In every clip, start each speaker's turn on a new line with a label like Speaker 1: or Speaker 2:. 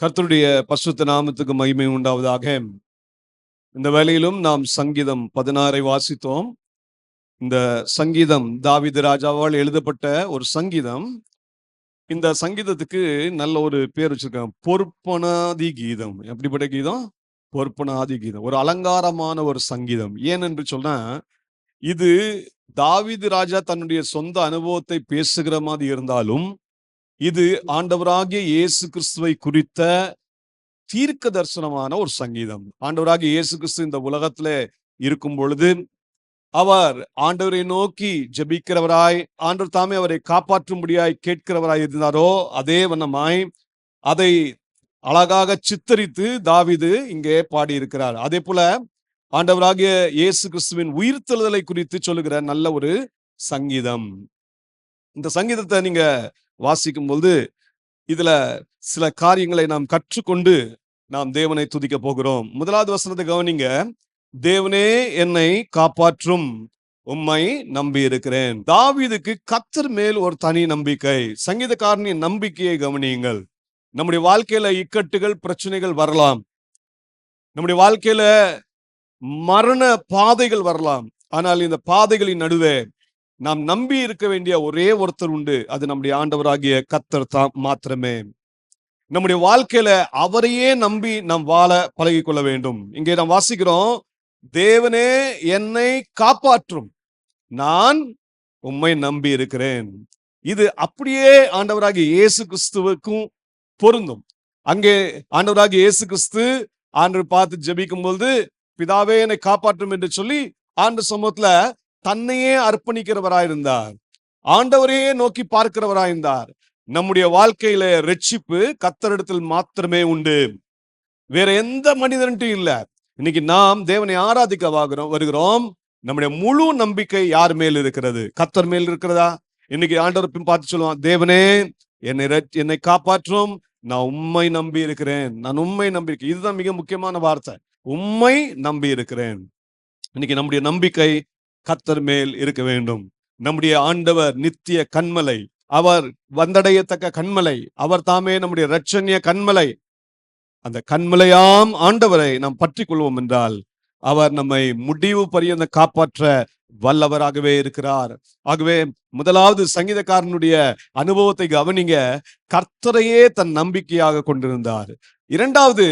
Speaker 1: கர்த்தருடைய பசுத்த நாமத்துக்கு மகிமை உண்டாவதாக. இந்த வேளையிலும் நாம் சங்கீதம் பதினாறை வாசித்தோம். இந்த சங்கீதம் தாவிது ராஜாவால் எழுதப்பட்ட ஒரு சங்கீதம். இந்த சங்கீதத்துக்கு நல்ல ஒரு பேர் வச்சிருக்காங்க. பொற்பனாதி கீதம். எப்படிப்பட்ட கீதம்? பொற்பனாதி கீதம். ஒரு அலங்காரமான ஒரு சங்கீதம். ஏன் என்று சொன்னா இது தாவிது ராஜா தன்னுடைய சொந்த அனுபவத்தை பேசுகிற மாதிரி இருந்தாலும் இது ஆண்டவராகிய இயேசு கிறிஸ்துவை குறித்த தீர்க்க தரிசனமான ஒரு சங்கீதம். ஆண்டவராகிய இயேசு கிறிஸ்து இந்த உலகத்துல இருக்கும் பொழுது அவர் ஆண்டவரை நோக்கி ஜபிக்கிறவராய் ஆண்டவர் தாமே அவரை காப்பாற்றும்படியாய் கேட்கிறவராய் இருந்தாரோ அதே வண்ணமாய் அதை அழகாக சித்தரித்து தாவிது இங்கே பாடியிருக்கிறார். அதே போல ஆண்டவராகிய இயேசு கிறிஸ்துவின் உயிர்த்தெழுதலை குறித்து சொல்லுகிற நல்ல ஒரு சங்கீதம். இந்த சங்கீதத்தை நீங்க வாசிக்கும் பொழுது இதுல சில காரியங்களை நாம் கற்றுக்கொண்டு நாம் தேவனை துதிக்க போகிறோம். முதலாவது வசனத்தை கவனிங்க. தேவனே என்னை காப்பாற்றும் உம்மை நம்பி இருக்கிறேன் தாவீதுக்கு கத்தர் மேல் ஒரு தனி நம்பிக்கை. சங்கீதக்காரனின் நம்பிக்கையை கவனியுங்கள். நம்முடைய வாழ்க்கையில இக்கட்டுகள் பிரச்சனைகள் வரலாம். நம்முடைய வாழ்க்கையில மரண பாதைகள் வரலாம். ஆனால் இந்த பாதைகளின் நடுவே நாம் நம்பி இருக்க வேண்டிய ஒரே ஒருத்தர் உண்டு. அது நம்முடைய ஆண்டவராகிய கத்தர் தான் மாத்திரமே. நம்முடைய வாழ்க்கையில அவரையே நம்பி நாம் வாழ பழகி கொள்ள வேண்டும். இங்கே நாம் வாசிக்கிறோம் தேவனே என்னை காப்பாற்றும். நான் உம்மை நம்பி இருக்கிறேன். இது அப்படியே ஆண்டவராகிய இயேசு கிறிஸ்துவுக்கும் பொருந்தும். அங்கே ஆண்டவராகிய இயேசு கிறிஸ்து ஆண்டு பார்த்து ஜபிக்கும் பொழுது பிதாவே என்னை காப்பாற்றும் என்று சொல்லி ஆண்டு சமூகத்துல தன்னையே அர்ப்பணிக்கிறவராயிருந்தார். ஆண்டவரையே நோக்கி பார்க்கிறவராயிருந்தார். நம்முடைய வாழ்க்கையில ரட்சிப்பு கத்தரிடத்தில் மாத்திரமே உண்டு. வேற எந்த மனிதன்ட்டும் இல்ல. இன்னைக்கு நாம் தேவனை ஆராதிக்க வாகிறோம் வருகிறோம். நம்முடைய முழு நம்பிக்கை யார் மேல் இருக்கிறது? கத்தர் மேல் இருக்கிறதா? இன்னைக்கு ஆண்டவர் பின் பார்த்து சொல்லுவான் தேவனே என்னை என்னை காப்பாற்றும். நான் உண்மை நம்பி இருக்கிறேன். நான் உண்மை நம்பி இருக்கேன் இதுதான் மிக முக்கியமான வார்த்தை. உண்மை நம்பி இருக்கிறேன். இன்னைக்கு நம்முடைய நம்பிக்கை கத்தர் மேல் இருக்க வேண்டும். நம்முடைய ஆண்டவர் நித்திய கண்மலை அவர் வந்தடையத்தக்க கண்மலை அவர் தாமே நம்முடைய ரட்சணிய கண்மலை அந்த கண்மலையாம் ஆண்டவரை நாம் பற்றி கொள்வோம் என்றால் அவர் நம்மை முடிவு பரியந்த காப்பாற்ற வல்லவராகவே இருக்கிறார். ஆகவே முதலாவது சங்கீதக்காரனுடைய அனுபவத்தை கவனிங்க. கர்த்தரையே தன் நம்பிக்கையாக கொண்டிருந்தார். இரண்டாவது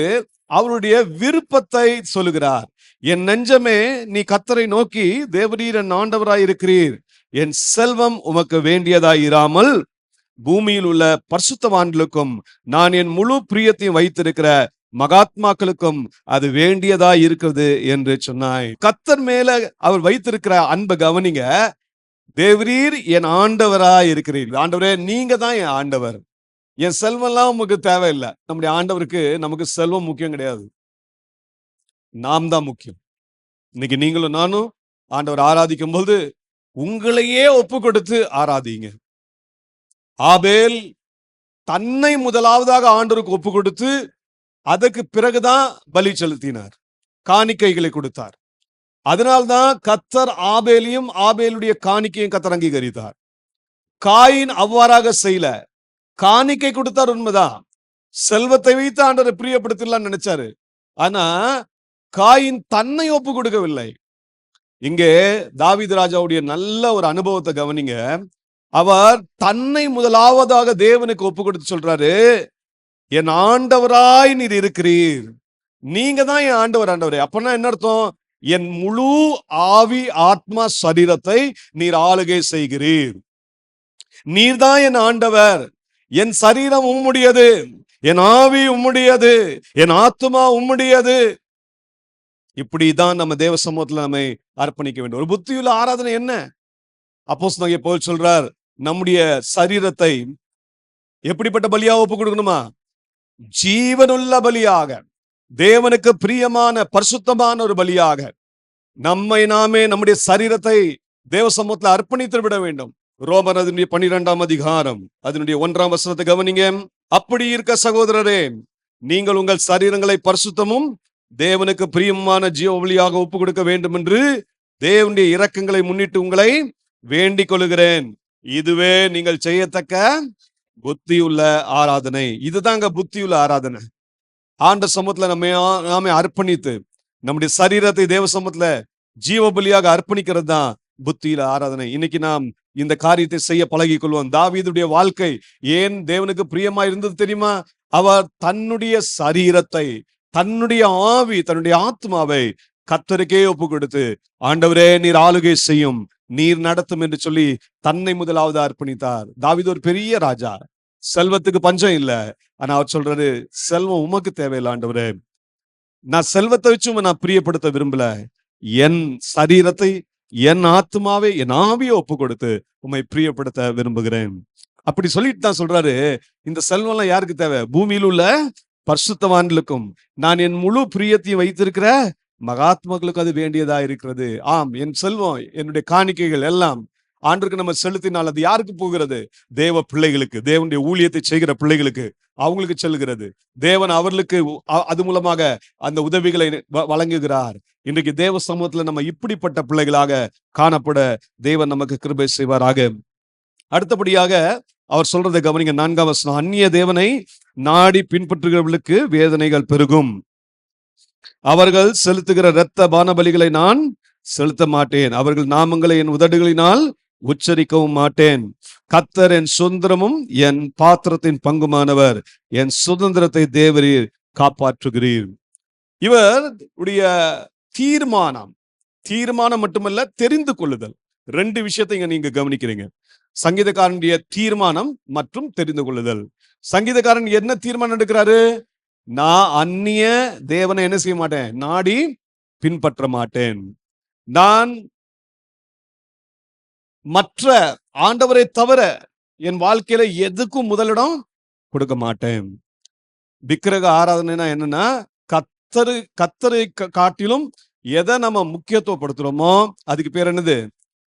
Speaker 1: அவருடைய விருப்பத்தை சொல்லுகிறார். என் நெஞ்சமே நீ கத்தரை நோக்கி தேவரீர் என் ஆண்டவராய் இருக்கிறீர் என் செல்வம் உமக்கு வேண்டியதாய் இராமல் பூமியில் உள்ள பரிசுத்தவான்களுக்கும் நான் என் முழு பிரியத்தையும் வைத்திருக்கிற மகாத்மாக்களுக்கும் அது வேண்டியதா இருக்கிறது என்று சொன்னாய். கத்தர் மேல அவர் வைத்திருக்கிற அன்பை கவனிங்க. தேவரீர் என் ஆண்டவரா இருக்கிறீர் ஆண்டவரே நீங்க தான் என் ஆண்டவர். என் செல்வம்லாம் உமக்கு தேவையில்லை. நம்முடைய ஆண்டவருக்கு நமக்கு செல்வம் முக்கியம் கிடையாது. நாம் தான் முக்கியம். இன்னைக்கு நீங்களும் நானும் ஆண்டவர் ஆராதிக்கும் போது உங்களையே ஒப்பு கொடுத்து ஆராதிங்க. ஆபேல் தன்னை முதலாவதாக ஆண்டவருக்கு ஒப்பு கொடுத்து அதற்கு பிறகுதான் பலி செலுத்தினார். காணிக்கைகளை கொடுத்தார். அதனால்தான் கத்தர் ஆபேலையும் ஆபேலுடைய காணிக்கையும் கத்தர் அங்கீகரித்தார். காயின் அவ்வாறாக செய்யல. காணிக்கை கொடுத்தார் உண்மைதான். செல்வத்தை வைத்து ஆண்டவரை பிரியப்படுத்தலாம்னு நினைச்சாரு. ஆனா காயின் தன்னை ஒப்பு கொடுக்கவில்லை. இங்கே தாவித் ராஜாவுடைய நல்ல ஒரு அனுபவத்தை கவனிங்க. அவர் தன்னை முதலாவதாக தேவனுக்கு ஒப்பு கொடுத்து சொல்றாரு என் ஆண்டவராய் நீர் இருக்கிறீர். நீங்க தான் என் ஆண்டவர் ஆண்டவரே. அப்பனா என்ன அர்த்தம்? என் முழு ஆவி ஆத்மா சரீரத்தை நீர் ஆளுகை செய்கிறீர். நீர்தான் என் ஆண்டவர். என் சரீரம் உம்முடையது. என் ஆவி உம்முடையது. என் ஆத்மா உம்முடையது. இப்படிதான் நம்ம தேவ சமூகத்துல நம்மை அர்ப்பணிக்க வேண்டும். ஒரு புத்தியுள்ள ஆராதனை என்ன? அப்போஸ் போல் சொல்றார் நம்முடைய சரீரத்தை எப்படிப்பட்ட பலியா ஒப்பு கொடுக்கணுமா? ஜீவனுள்ள பலியாக தேவனுக்கு பிரியமான பரிசுத்தமான ஒரு பலியாக. நம்மை நாமே நம்முடைய சரீரத்தை தேவ சமூகத்தில் அர்ப்பணித்து விட வேண்டும். ரோமர் அதனுடைய பன்னிரெண்டாம் அதிகாரம் அதனுடைய ஒன்றாம் வசனத்தை கவனிங்க. அப்படி இருக்க சகோதரரே நீங்கள் உங்கள் சரீரங்களை பரிசுத்தமும் தேவனுக்கு பிரியமான ஜீவ ஒளியாக ஒப்பு கொடுக்க வேண்டும் என்று தேவனுடைய இரக்கங்களை முன்னிட்டு உங்களை வேண்டிக் கொள்கிறேன் இதுவே நீங்கள் செய்யத்தக்க புத்தியுள்ள ஆராதனை. இதுதாங்க புத்தியுள்ள ஆராதனை. ஆண்ட சமூகத்துல நம்ம நாம அர்ப்பணித்து நம்முடைய சரீரத்தை தேவ சமூகத்துல ஜீவ பலியாக அர்ப்பணிக்கிறது தான் புத்தியில ஆராதனை. இன்னைக்கு நாம் இந்த காரியத்தை செய்ய பழகி கொள்வோம். தாவீதுடைய வாழ்க்கை ஏன் தேவனுக்கு பிரியமா இருந்தது தெரியுமா? அவர் தன்னுடைய சரீரத்தை தன்னுடைய ஆவி தன்னுடைய ஆத்மாவை கத்தருக்கே ஒப்பு கொடுத்து ஆண்டவரே நீர் ஆளுகை செய்யும் நீர் நடத்தும் என்று சொல்லி தன்னை முதலாவது அர்ப்பணித்தார். தாவித ஒரு பெரிய ராஜா. செல்வத்துக்கு பஞ்சம் இல்ல. ஆனா அவர் சொல்றாரு செல்வம் உமக்கு தேவையில்லை ஆண்டவரே. நான் செல்வத்தை வச்சும் நான் பிரியப்படுத்த விரும்பல. என் சரீரத்தை என் ஆத்மாவை என் ஆவியை ஒப்பு கொடுத்து உம்மை பிரியப்படுத்த விரும்புகிறேன். அப்படி சொல்லிட்டு தான் சொல்றாரு. இந்த செல்வம் எல்லாம் யாருக்கு தேவை? பூமியில் உள்ள பரிசுத்தவான்களுக்கும் நான் என் முழு பிரியத்தையும் வைத்திருக்கிற மகாத்மாக்களுக்கு அது வேண்டியதா இருக்கிறது ஆம் என் செல்வம் என்னுடைய காணிக்கைகள் எல்லாம் ஆண்டுக்கு நம்ம செலுத்தினால் அது யாருக்கு போகிறது? தேவ பிள்ளைகளுக்கு தேவனுடைய ஊழியத்தை செய்கிற பிள்ளைகளுக்கு அவங்களுக்கு செல்கிறது. தேவன் அவர்களுக்கு அது மூலமாக அந்த உதவிகளை வழங்குகிறார். இன்றைக்கு தேவ சமூகத்துல நம்ம இப்படிப்பட்ட பிள்ளைகளாக காணப்பட தேவன் நமக்கு கிருபை செய்வாராக. அடுத்தபடியாக அவர் சொல்றதை கவனிங்க. நான்காம் வசனம். அந்நிய தேவனை நாடி பின்பற்றுகிறவர்களுக்கு வேதனைகள் பெருகும். அவர்கள் செலுத்துகிற இரத்த பானபலிகளை நான் செலுத்த மாட்டேன். அவர்கள் நாமங்களை என் உதடுகளினால் உச்சரிக்கவும் மாட்டேன். கத்தர் என் சுதந்திரமும் என் பாத்திரத்தின் பங்குமானவர். என் சுதந்திரத்தை தேவரீர் காப்பாற்றுகிறீர். இவர் உடைய தீர்மானம் தீர்மானம் மட்டுமல்ல தெரிந்து கொள்ளுதல். ரெண்டு விஷயத்தை இங்க நீங்க கவனிக்கிறீங்க. சங்கீதக்காரனுடைய தீர்மானம் மற்றும் தெரிந்து கொள்ளுதல் சங்கீதக்காரன் என்ன தீர்மானம் எடுக்கிறாரு? நான் அந்நிய தேவனை என்ன செய்ய மாட்டேன்? நாடி பின்பற்ற மாட்டேன். நான் மற்ற ஆண்டவரை தவிர என் வாழ்க்கையில எதுக்கும் முதலிடம் கொடுக்க மாட்டேன். விக்கிரக ஆராதனைனா என்னன்னா கத்தரு கத்தரை காட்டிலும் எதை நம்ம முக்கியத்துவப்படுத்துறோமோ அதுக்கு பேர் என்னது?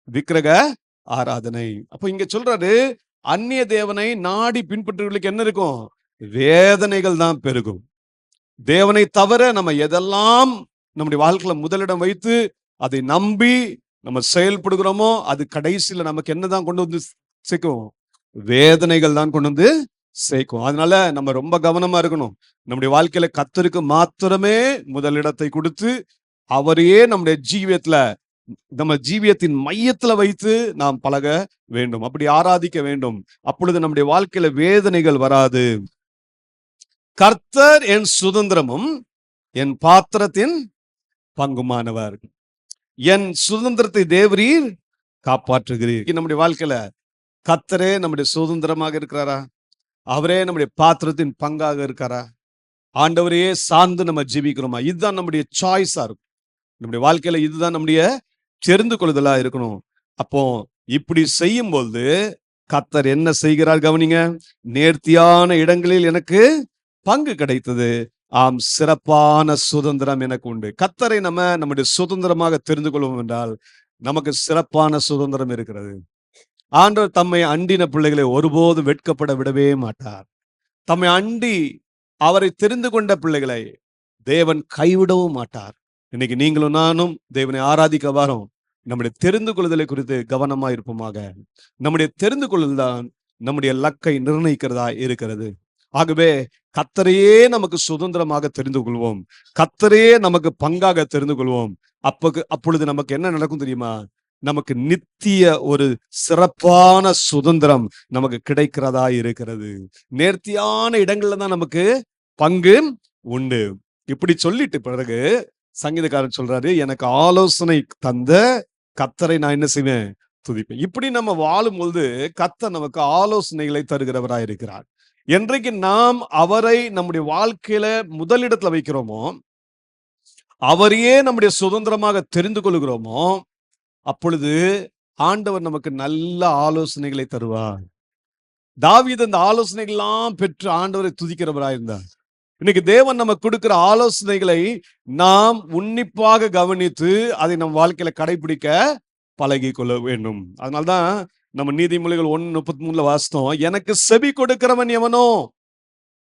Speaker 1: விக்கிரக ஆராதனை. அப்போ இங்க சொல்றாரு அந்நிய தேவனை நாடி பின்பற்றுவர்களுக்கு என்ன இருக்கும்? வேதனைகள் தான் பெருகும். தேவனை தவிர நம்ம எதெல்லாம் நம்முடைய வாழ்க்கையில முதலிடம் வைத்து அதை நம்பி நம்ம செயல்படுகிறோமோ அது கடைசியில நமக்கு என்னதான் கொண்டு வந்து சேர்க்கும்? வேதனைகள் தான் கொண்டு வந்து சேர்க்கும். அதனால நம்ம ரொம்ப கவனமா இருக்கணும். நம்முடைய வாழ்க்கையில கத்தருக்கு மாத்திரமே முதலிடத்தை கொடுத்து அவரையே நம்முடைய ஜீவியத்துல நம்ம ஜீவியத்தின் மையத்துல வைத்து நாம் பழக வேண்டும். அப்படி ஆராதிக்க வேண்டும். அப்பொழுது நம்முடைய வாழ்க்கையில வேதனைகள் வராது. கர்த்தர் என் சுதந்திரமும் என் பாத்திரத்தின் பங்குமானவர். என் சுதந்திரத்தை தேவரீர் காப்பாற்றுகிறீர். நம்முடைய வாழ்க்கையில கர்த்தரே நம்முடைய சுதந்திரமாக இருக்கிறாரா? அவரே நம்முடைய பாத்திரத்தின் பங்காக இருக்காரா? ஆண்டவரையே சார்ந்து நம்ம ஜீவிக்கிறோமா? இதுதான் நம்முடைய சாய்ஸா இருக்கும். நம்முடைய வாழ்க்கையில இதுதான் நம்முடைய தெரிந்து கொள்ளுதலா இருக்கணும். அப்போ இப்படி செய்யும் கத்தர் என்ன செய்கிறார் கவனிங்க. நேர்த்தியான இடங்களில் எனக்கு பங்கு கிடைத்தது. ஆம் சிறப்பான சுதந்திரம் எனக்கு உண்டு. கத்தரை நம்ம நம்முடைய சுதந்திரமாக தெரிந்து கொள்வோம் என்றால் நமக்கு சிறப்பான சுதந்திரம் இருக்கிறது. ஆண்டவர் தம்மை அண்டின பிள்ளைகளை ஒருபோதும் வெட்கப்பட விடவே மாட்டார். தம்மை அண்டி அவரை தெரிந்து கொண்ட பிள்ளைகளை தேவன் கைவிடவும் மாட்டார். இன்னைக்கு நீங்களும் நானும் தேவனை ஆராதிக்க வரோம். நம்முடைய தெரிந்து கொள்ளுதலை குறித்து கவனமா இருப்போமாக. நம்முடைய தெரிந்து கொள்ளுதல் தான் நம்முடைய லக்கை நிர்ணயிக்கிறதா இருக்கிறது. ஆகவே கத்தரையே நமக்கு சுதந்திரமாக தெரிந்து கொள்வோம் கத்தரையே நமக்கு பங்காக தெரிந்து கொள்வோம் அப்பக்கு அப்பொழுது நமக்கு என்ன நடக்கும் தெரியுமா? நமக்கு நித்திய ஒரு சிறப்பான சுதந்திரம் நமக்கு கிடைக்கிறதா இருக்கிறது. நேர்த்தியான இடங்கள்ல தான் நமக்கு பங்கு உண்டு. இப்படி சொல்லிட்டு பிறகு சங்கீதக்காரன் சொல்றாரு எனக்கு ஆலோசனை தந்த கத்தரை நான் என்ன செய்வேன்? துதிப்பேன். இப்படி நம்ம வாழும்பொழுது கத்தர் நமக்கு ஆலோசனைகளை தருகிறவராய் இருக்கிறார் என்றைக்கு நாம் அவரை நம்முடைய வாழ்க்கையில முதலிடத்துல வைக்கிறோமோ அவரையே நம்முடைய சுதந்திரமாக தெரிந்து கொள்கிறோமோ அப்பொழுது ஆண்டவர் நமக்கு நல்ல ஆலோசனைகளை தருவார். தாவீது அந்த ஆலோசனைகள்லாம் பெற்று ஆண்டவரை துதிக்கிறவராயிருந்தார். இன்னைக்கு தேவன் நம்ம கொடுக்கிற ஆலோசனைகளை நாம் உன்னிப்பாக கவனித்து அதை நம் வாழ்க்கையில கடைபிடிக்க பழகி கொள்ள வேண்டும். அதனால்தான் நம்ம நீதிமொழிகள் ஒன்னு முப்பத்தி மூணுல வாசித்தோம். எனக்கு செவி கொடுக்கிறவன் எவனோ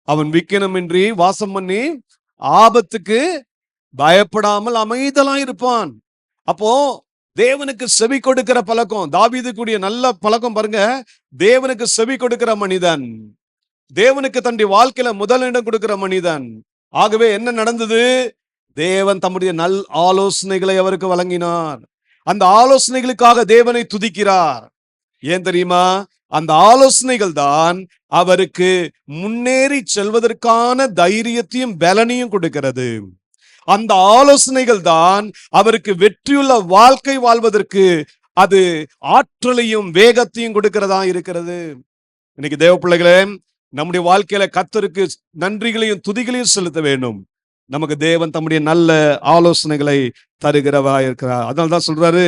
Speaker 1: அவன் விக்கினமின்றி வாசம் பண்ணி ஆபத்துக்கு பயப்படாமல் அமைதலாம் இருப்பான். அப்போ தேவனுக்கு செவி கொடுக்கிற பழக்கம் தாவீது கூடிய நல்ல பழக்கம் பாருங்க. தேவனுக்கு செவி கொடுக்கிற மனிதன். தேவனுக்கு தன்னுடைய வாழ்க்கையில முதலிடம் கொடுக்கிற மனிதன். ஆகவே என்ன நடந்தது? தேவன் தம்முடைய நல் ஆலோசனைகளை அவருக்கு வழங்கினார். அந்த ஆலோசனைகளுக்காக தேவனை துதிக்கிறார். ஏன் தெரியுமா? அந்த ஆலோசனைகள் தான் அவருக்கு முன்னேறி செல்வதற்கான தைரியத்தையும் பலனையும் கொடுக்கிறது. அந்த ஆலோசனைகள் தான் அவருக்கு வெற்றியுள்ள வாழ்க்கை வாழ்வதற்கு அது ஆற்றலையும் வேகத்தையும் கொடுக்கிறதா இருக்கிறது. இன்னைக்கு தேவ பிள்ளைகளே நம்முடைய வாழ்க்கையில கத்தருக்கு நன்றிகளையும் துதிகளையும் செலுத்த வேண்டும். நமக்கு தேவன் தம்முடைய நல்ல ஆலோசனைகளை தருகிறவா இருக்கிறார். அதனால தான் சொல்றாரு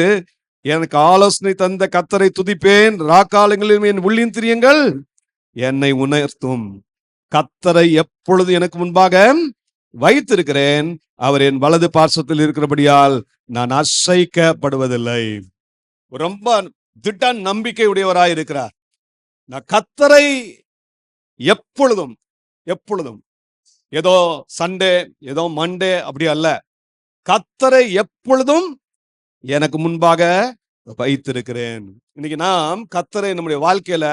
Speaker 1: எனக்கு ஆலோசனை தந்த கத்தரை துதிப்பேன். ராக்காலங்களிலும் என் உள்ளின் திரியங்கள் என்னை உணர்த்தும். கத்தரை எப்பொழுது எனக்கு முன்பாக வைத்திருக்கிறேன் அவர் என் வலது பார்சத்தில் இருக்கிறபடியால் நான் அசைக்கப்படுவதில்லை. ரொம்ப திட்ட நம்பிக்கையுடையவராய் இருக்கிறார் நான் கத்தரை எப்பொழுதும் எப்பொழுதும். ஏதோ சண்டே ஏதோ மண்டே அப்படி அல்ல. கத்தரை எப்பொழுதும் எனக்கு முன்பாக வைத்திருக்கிறேன். இன்னைக்கு நாம் கத்தரை நம்முடைய வாழ்க்கையில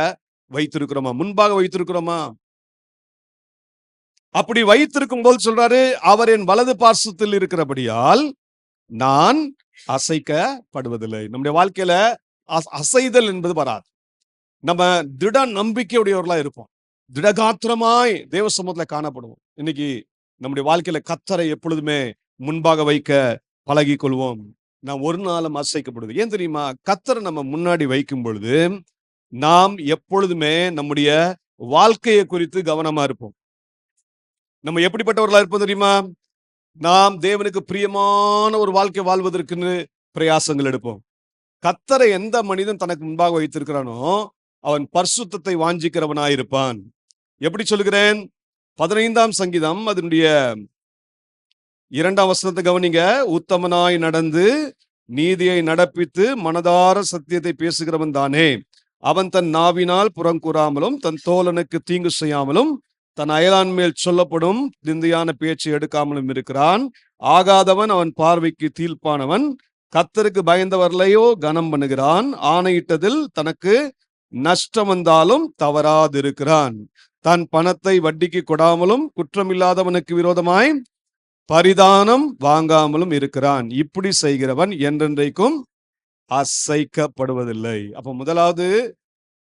Speaker 1: வைத்திருக்கிறோமா? முன்பாக வைத்திருக்கிறோமா? அப்படி வைத்திருக்கும் போது சொல்றாரு அவர் என் வலது பார்சத்தில் இருக்கிறபடியால் நான் அசைக்கப்படுவதில்லை. நம்முடைய வாழ்க்கையில அசைதல் என்பது வராது. நம்ம திட நம்பிக்கையுடையவர்களா இருப்போம். திடகாத்திரமாய் தேவ சமூகத்துல காணப்படுவோம். இன்னைக்கு நம்முடைய வாழ்க்கையில கத்தரை எப்பொழுதுமே முன்பாக வைக்க பழகி கொள்வோம் நான் ஒரு நாளும் அசைக்கப்படுது ஏன் தெரியுமா? கத்தரை நம்ம முன்னாடி வைக்கும் பொழுது நாம் எப்பொழுதுமே நம்முடைய வாழ்க்கையை குறித்து கவனமா இருப்போம். நம்ம எப்படிப்பட்டவர்களா இருப்போம் தெரியுமா? நாம் தேவனுக்கு பிரியமான ஒரு வாழ்க்கை வாழ்வதற்குன்னு பிரயாசங்கள் எடுப்போம். கத்தரை எந்த மனிதன் தனக்கு முன்பாக வைத்திருக்கிறானோ அவன் பர்சுத்தத்தை வாஞ்சிக்கிறவனாயிருப்பான். எப்படி சொல்கிறேன் பதினைந்தாம் சங்கீதம் அதனுடைய இரண்டாம் வசனத்தை கவனிங்க. உத்தமனாய் நடந்து நீதியை நடப்பித்து மனதார சத்தியத்தை பேசுகிறவன் தானே. அவன் தன் நாவினால் புறங்கூறாமலும் தன் தோழனுக்கு தீங்கு செய்யாமலும் தன் அயலான் மேல் சொல்லப்படும் நிந்தையான பேச்சு எடுக்காமலும் இருக்கிறான். ஆகாதவன் அவன் பார்வைக்கு தீர்ப்பானவன். கத்தருக்கு பயந்தவர்களையோ கனம் பண்ணுகிறான். ஆணையிட்டதில் தனக்கு நஷ்டம் வந்தாலும் தவறாதிருக்கிறான். தன் பணத்தை வட்டிக்கு கொடாமலும் குற்றமில்லாதவனுக்கு விரோதமாய் பரிதானம் வாங்காமலும் இருக்கிறான். இப்படி செய்கிறவன் என்றென்றைக்கும் அசைக்கப்படுவதில்லை. அப்ப முதலாவது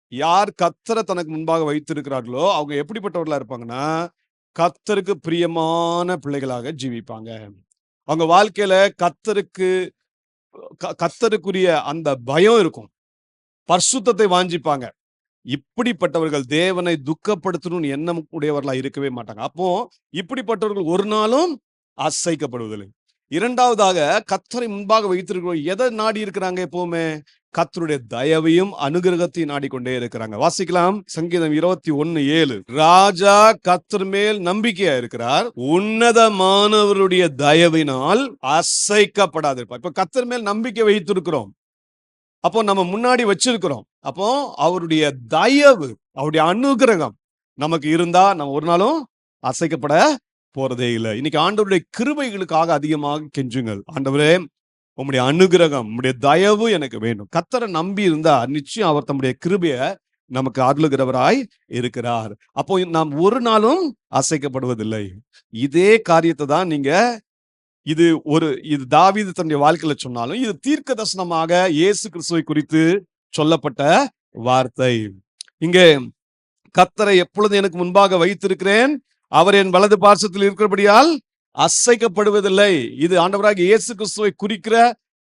Speaker 1: யார் கத்தரை தனக்கு முன்பாக வைத்திருக்கிறார்களோ அவங்க எப்படிப்பட்டவர்களா இருப்பாங்கன்னா கத்தருக்கு பிரியமான பிள்ளைகளாக ஜீவிப்பாங்க. அவங்க வாழ்க்கையில கத்தருக்கு க- கத்தருக்குரிய அந்த பயம் இருக்கும். பர்சுத்தத்தை வாஞ்சிப்பாங்க. இப்படிப்பட்டவர்கள் தேவனை துக்கப்படுத்தணும்னு எண்ணம் உடையவர்களா இருக்கவே மாட்டாங்க. அப்போ இப்படிப்பட்டவர்கள் ஒரு நாளும் அசைக்கப்படுவதில்லை. இரண்டாவதாக கத்தரை முன்பாக வைத்திருக்கிறோம். எதை நாடி இருக்கிறாங்க எப்பவுமே? கத்தருடைய தயவையும் அனுகிரகத்தையும் நாடிக்கொண்டே இருக்கிறாங்க. வாசிக்கலாம். சங்கீதம் இருபத்தி ஒன்னு ஏழு. ராஜா கத்தர் மேல் நம்பிக்கையா இருக்கிறார். உன்னதமானவருடைய தயவினால் அசைக்கப்படாதிருப்பார். இப்ப கத்தர் மேல் நம்பிக்கை வைத்திருக்கிறோம். அப்போ நம்ம முன்னாடி வச்சிருக்கிறோம். அப்போ அவருடைய தயவு அவருடைய அனுகிரகம் நமக்கு இருந்தா நம்ம ஒரு நாளும் அசைக்கப்பட போறதே இல்லை. இன்னைக்கு ஆண்டவருடைய கிருபைகளுக்காக அதிகமாக கெஞ்சுங்கள். ஆண்டவரே உம்முடைய அனுகிரகம் உம்முடைய தயவு எனக்கு வேண்டும். கத்தரை நம்பி இருந்தா நிச்சயம் அவர் தம்முடைய கிருபைய நமக்கு அருளுகிறவராய் இருக்கிறார். அப்போ நாம் ஒரு நாளும் அசைக்கப்படுவதில்லை. இதே காரியத்தை தான் நீங்க இது ஒரு இது தாவீது தன்னுடைய வாழ்க்கையில சொன்னாலும் இது தீர்க்க தரிசனமாக இயேசு கிறிஸ்துவை குறித்து சொல்லப்பட்ட வார்த்தை. இங்கே கத்தரை எப்பொழுது எனக்கு முன்பாக வைத்திருக்கிறேன் அவர் என் வலது பார்சத்தில் இருக்கிறபடியால் அசைக்கப்படுவதில்லை. இது ஆண்டவராக இயேசு கிறிஸ்துவை குறிக்கிற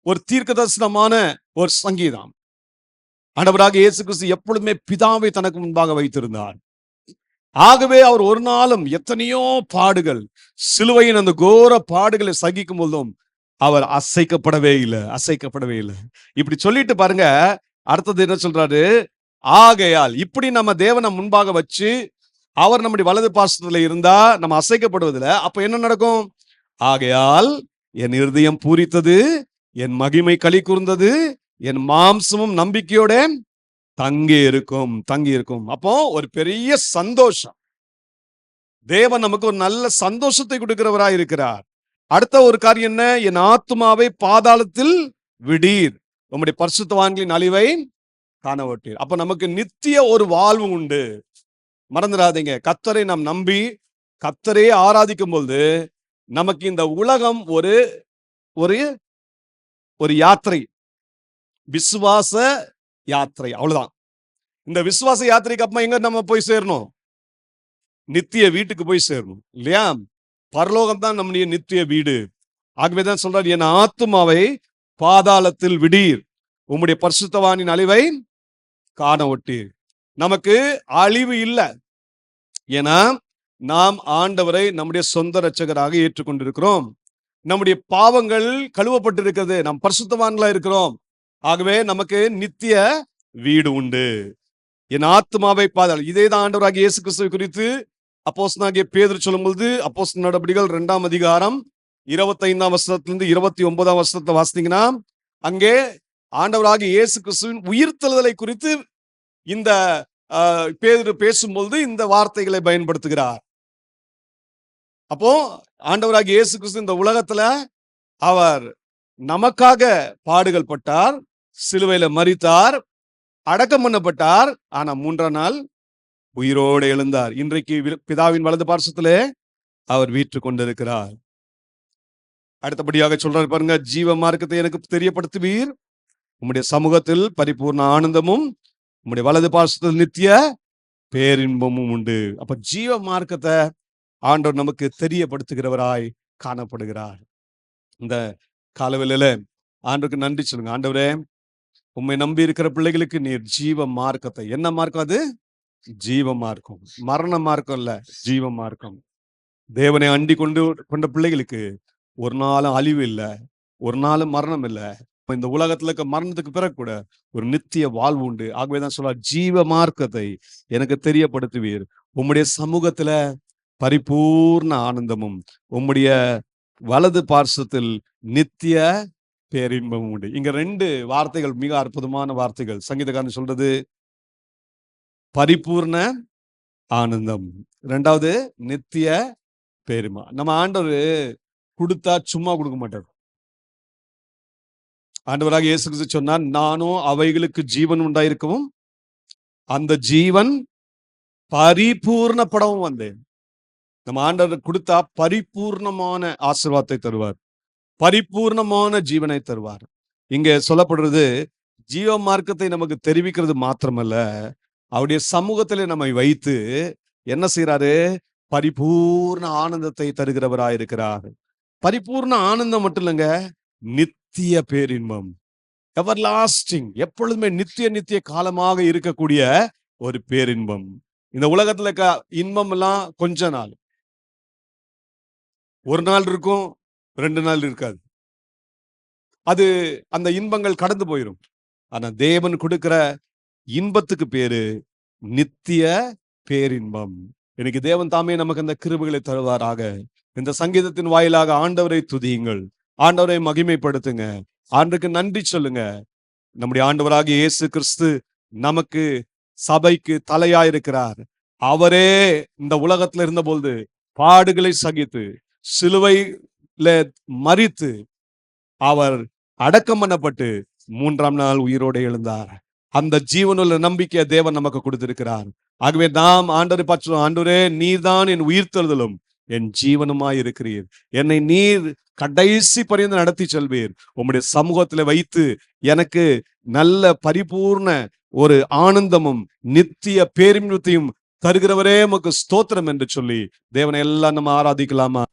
Speaker 1: ஒரு தீர்க்க தரிசனமான ஒரு சங்கீதம். ஆண்டவராக இயேசு கிறிஸ்து எப்பொழுதுமே பிதாவை தனக்கு முன்பாக வைத்திருந்தார். ஆகவே அவர் ஒரு நாளும் எத்தனையோ பாடுகள் சிலுவையின் அந்த கோர பாடுகளை சகிக்கும் போதும் அவர் அசைக்கப்படவே இல்லை அசைக்கப்படவே இல்லை. இப்படி சொல்லிட்டு பாருங்க அடுத்தது என்ன சொல்றாரு? ஆகையால் இப்படி நம்ம தேவனை முன்பாக வச்சு அவர் நம்முடைய வலது பாசத்துல இருந்தா நம்ம அசைக்கப்படுவதில்ல. அப்ப என்ன நடக்கும்? ஆகையால் என் இருதயம் பூரித்தது என் மகிமை களி கூர்ந்தது என் மாம்சமும் நம்பிக்கையோட தங்கி இருக்கும் தங்கி இருக்கும். அப்போ ஒரு பெரிய சந்தோஷம். தேவன் நமக்கு ஒரு நல்ல சந்தோஷத்தை கொடுக்கிறவராய் இருக்கிறார். அடுத்த ஒரு காரியம் என்ன? என் ஆத்துமாவை பாதாளத்தில் விடீர். உம்முடைய பரிசுத்தவான்களின் அழிவை காணவட்டீர். அப்ப நமக்கு நித்திய ஒரு வாழ்வு உண்டு. மறந்துடாதீங்க. கத்தரை நாம் நம்பி கத்தரே ஆராதிக்கும் பொழுது நமக்கு இந்த உலகம் ஒரு ஒரு ஒரு யாத்திரை. விசுவாச யாத்திரை. அவ்வளவுதான். இந்த விசுவாச யாத்திரைக்கு அப்புறமா எங்க நம்ம போய் சேரணும்? நித்திய வீட்டுக்கு போய் சேரணும். இல்லையா? பரலோகம் தான் நம்முடைய நித்திய வீடு. ஆகவே தான் சொல்றார் என் ஆத்துமாவை பாதாளத்தில் விடீர். உம்முடைய பரிசுத்தவானின் அழிவை காண ஒட்டீர். நமக்கு அழிவு இல்லை. ஏன்னா நாம் ஆண்டவரை நம்முடைய சொந்த இரட்சகராக ஏற்றுக்கொண்டிருக்கிறோம். நம்முடைய பாவங்கள் கழுவப்பட்டிருக்கிறது. நாம் பரிசுத்தவான்களா இருக்கிறோம். ஆகவே நமக்கு நித்திய வீடு உண்டு. என் ஆத்மாவை பாதாள் இதே தான் ஆண்டவராக இயேசு கிறிஸ்துவை குறித்து அப்போஸ்னாகிய பேதர் சொல்லும்பொழுது அப்போஸ் நடவடிக்கைகள் இரண்டாம் அதிகாரம் இருபத்தைந்தாம் வருஷத்திலிருந்து இருபத்தி ஒன்பதாம் வருஷத்தை வாசித்தீங்கன்னா அங்கே ஆண்டவராகிய இயேசு கிறிஸ்துவின் உயிர்த்தெழுதலை குறித்து இந்த ஆஹ், பேசும்பொழுது இந்த வார்த்தைகளை பயன்படுத்துகிறார். அப்போ ஆண்டவராகி இயேசு கிறிஸ்து இந்த உலகத்துல அவர் நமக்காக பாடுகள் பட்டார். சிலுவையில மறித்தார் அடக்கம் பண்ணப்பட்டார். ஆனா மூன்றாம் நாள் உயிரோடு எழுந்தார். இன்றைக்கு பிதாவின் வலது பார்சத்திலே அவர் வீற்று கொண்டிருக்கிறார். அடுத்தபடியாக சொல்றாரு பாருங்க ஜீவ மார்க்கத்தை எனக்கு தெரியப்படுத்துவீர். உம்முடைய சமூகத்தில் பரிபூர்ண ஆனந்தமும் உம்முடைய வலது பாசத்தில் நித்திய பேரின்பமும் உண்டு. அப்ப ஜீவ மார்க்கத்தை ஆண்டவர் நமக்கு தெரியப்படுத்துகிறவராய் காணப்படுகிறார். இந்த காலவெளியில ஆண்டவருக்கு நன்றி சொல்லுங்க. ஆண்டவரே உண்மை நம்பி இருக்கிற பிள்ளைகளுக்கு நீர் ஜீவ மார்க்கத்தை என்ன மார்க்கம் அது? ஜீவ மார்க்கம் மரண மார்க்கம் இல்ல ஜீவ மார்க்கம் தேவனை அண்டி கொண்டு கொண்ட பிள்ளைகளுக்கு ஒரு நாளும் அழிவு இல்லை ஒரு நாளும் மரணம் இல்ல. இப்ப இந்த உலகத்துல இருக்க மரணத்துக்கு பிறகு கூட ஒரு நித்திய வாழ்வு உண்டு. ஆகவே தான் சொல்ல ஜீவ மார்க்கத்தை எனக்கு தெரியப்படுத்துவீர். உம்முடைய சமூகத்துல பரிபூர்ண ஆனந்தமும் உம்முடைய வலது பார்சத்தில் நித்திய பேரின்பமும் உண்டு. இங்க ரெண்டு வார்த்தைகள் மிக அற்புதமான வார்த்தைகள். சங்கீதக்காரன் சொல்றது பரிபூர்ண ஆனந்தம். ரெண்டாவது நித்திய பெருமா நம்ம ஆண்டவர் கொடுத்தா சும்மா கொடுக்க மாட்டார். ஆண்டவராக இயேசு சொன்னார் நானும் அவைகளுக்கு ஜீவன் உண்டாயிருக்கவும் அந்த ஜீவன் பரிபூர்ணப்படவும் வந்தேன். நம்ம ஆண்டவர் கொடுத்தா பரிபூர்ணமான ஆசிர்வாதத்தை தருவார். பரிபூர்ணமான ஜீவனை தருவார். இங்க சொல்லப்படுறது ஜீவ மார்க்கத்தை நமக்கு தெரிவிக்கிறது மாத்திரமல்ல அவருடைய சமூகத்திலே நம்மை வைத்து என்ன செய்யறாரு பரிபூர்ண ஆனந்தத்தை தருகிறவராயிருக்கிறார். பரிபூர்ண ஆனந்தம் மட்டும் இல்லைங்க நித்திய பேரின்பம். எவர் லாஸ்டிங் எப்பொழுதுமே நித்திய நித்திய காலமாக இருக்கக்கூடிய ஒரு பேரின்பம். இந்த உலகத்துல இருக்க இன்பம் எல்லாம் கொஞ்ச நாள். ஒரு நாள் இருக்கும் ரெண்டு நாள் இருக்காது. அது அந்த இன்பங்கள் கடந்து போயிடும் ஆனா தேவன் கொடுக்கிற இன்பத்துக்கு பேரு நித்திய பேரின்பம். எனக்கு தேவன் தாமே நமக்கு அந்த கிருபுகளை தருவாராக. இந்த சங்கீதத்தின் வாயிலாக ஆண்டவரை துதியுங்கள். ஆண்டவரை மகிமைப்படுத்துங்க. ஆண்டுக்கு நன்றி சொல்லுங்க. நம்முடைய ஆண்டவராக இயேசு கிறிஸ்து நமக்கு சபைக்கு தலையாயிருக்கிறார். அவரே இந்த உலகத்துல இருந்தபொழுது பாடுகளை சகித்து சிலுவை மறித்து அவர் அடக்கம் பண்ணப்பட்டு மூன்றாம் நாள் உயிரோடு எழுந்தார். அந்த ஜீவனுள்ள நம்பிக்கையை தேவன் நமக்கு கொடுத்திருக்கிறார். ஆகவே நாம் ஆண்டவரை பற்றும் ஆண்டவரே நீர்தான் என் உயிர்த்தெழுதலும் என் ஜீவனுமாய் இருக்கிறீர். என்னை நீர் கடைசி பரியந்த நடத்தி செல்வீர். உம்முடைய சமூகத்துல வைத்து எனக்கு நல்ல பரிபூர்ண ஒரு ஆனந்தமும் நித்திய பேரிமித்தையும் தருகிறவரே உமக்கு ஸ்தோத்திரம் என்று சொல்லி தேவனை எல்லாம் நம்ம ஆராதிக்கலாமா?